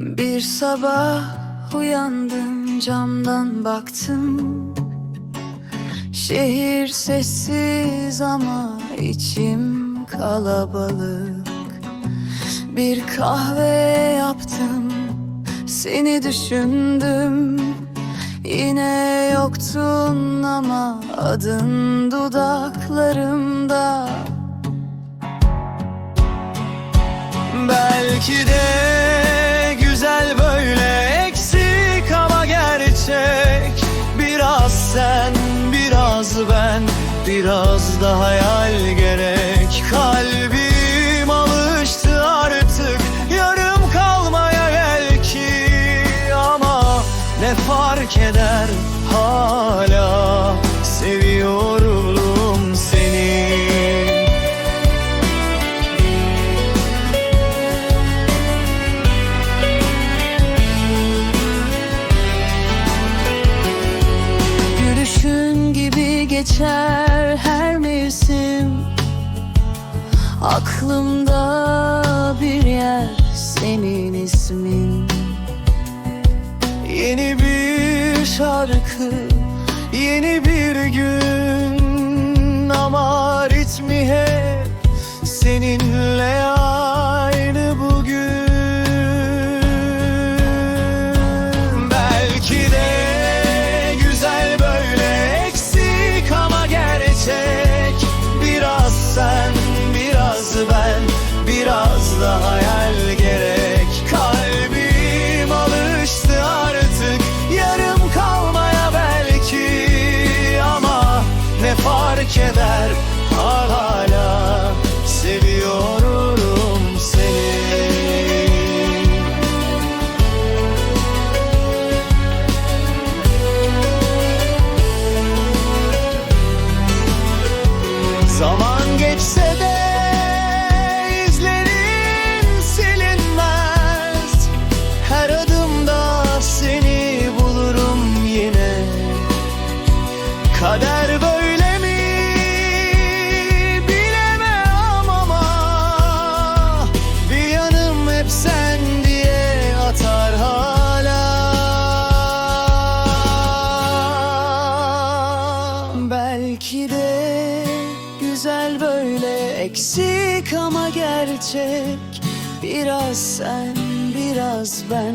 Bir sabah uyandım camdan baktım. Şehir sessiz ama içim kalabalık. Bir kahve yaptım seni düşündüm. Yine yoktun ama adın dudaklarımda. Belki de biraz da hayal gerek. Kalbim alıştı artık. Yarım kalmaya belki. Ama ne fark eder? Hala Aklımda bir yer senin ismin. Yeni bir şarkı, yeni bir gün fark eder hala seviyorum seni. Zaman geçse de izlerin silinmez. Her adımda seni bulurum yine. Kader böyle Belki de güzel böyle eksik ama gerçek. Biraz sen, biraz ben,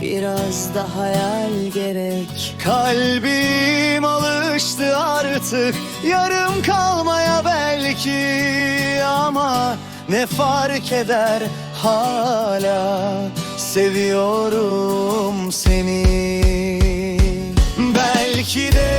biraz da hayal gerek. Kalbim alıştı artık Yarım kalmaya belki. Ama ne fark eder hala Seviyorum seni. Belki de